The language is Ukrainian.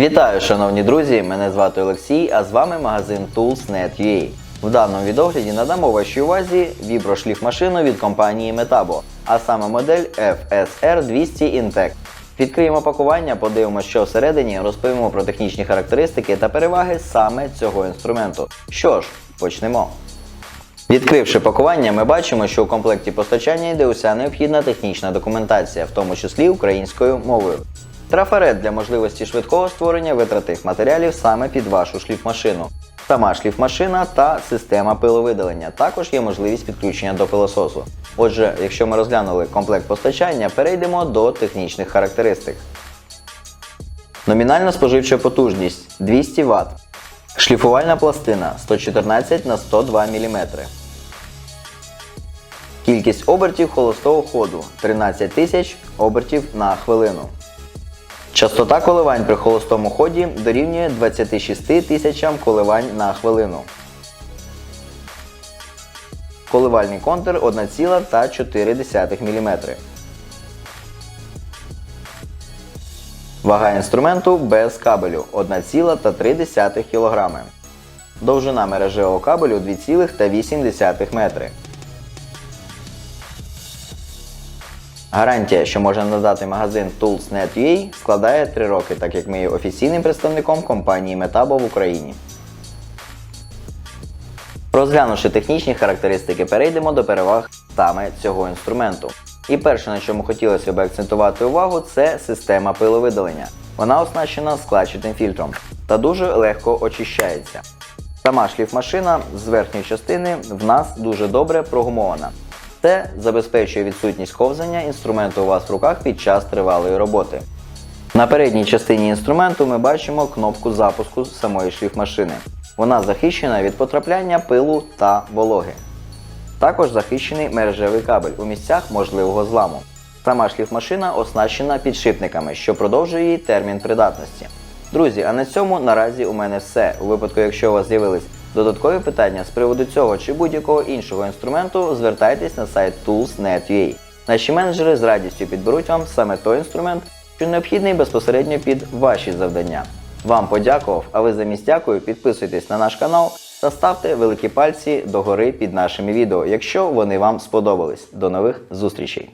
Вітаю, шановні друзі! Мене звати Олексій, а з вами магазин Tools.net.ua. В даному відогляді надамо вашій увазі віброшліфмашину від компанії Metabo, а саме модель FSR 200 Intec. Відкриємо пакування, подивимося, що всередині, розповімо про технічні характеристики та переваги саме цього інструменту. Що ж, почнемо. Відкривши пакування, ми бачимо, що у комплекті постачання йде уся необхідна технічна документація, в тому числі українською мовою. Трафарет для можливості швидкого створення витратних матеріалів саме під вашу шліфмашину. Сама шліфмашина та система пиловидалення. Також є можливість підключення до пилососу. Отже, якщо ми розглянули комплект постачання, перейдемо до технічних характеристик. Номінальна споживча потужність 200 Вт. Шліфувальна пластина 114 на 102 мм. Кількість обертів холостого ходу 13 тисяч обертів на хвилину. Частота коливань при холостому ході дорівнює 26 тисячам коливань на хвилину. Коливальний контур 1,4 мм. Вага інструменту без кабелю 1,3 кг. Довжина мережевого кабелю 2,8 метри. Гарантія, що може надати магазин Tools.net.ua складає 3 роки, так як ми є офіційним представником компанії Metabo в Україні. Розглянувши технічні характеристики, перейдемо до переваг саме цього інструменту. І перше, на чому хотілося б акцентувати увагу, це система пиловидалення. Вона оснащена складчатим фільтром та дуже легко очищається. Сама шліфмашина з верхньої частини в нас дуже добре прогумована. Це забезпечує відсутність ковзання інструменту у вас в руках під час тривалої роботи. На передній частині інструменту ми бачимо кнопку запуску самої шліфмашини. Вона захищена від потрапляння пилу та вологи. Також захищений мережевий кабель у місцях можливого зламу. Сама шліфмашина оснащена підшипниками, що продовжує її термін придатності. Друзі, а на цьому наразі у мене все. У випадку, якщо у вас з'явились додаткові питання з приводу цього чи будь-якого іншого інструменту, звертайтесь на сайт tools.net.ua. Наші менеджери з радістю підберуть вам саме той інструмент, що необхідний безпосередньо під ваші завдання. Вам подякував, а ви замість дякую підписуйтесь на наш канал та ставте великі пальці догори під нашими відео, якщо вони вам сподобались. До нових зустрічей!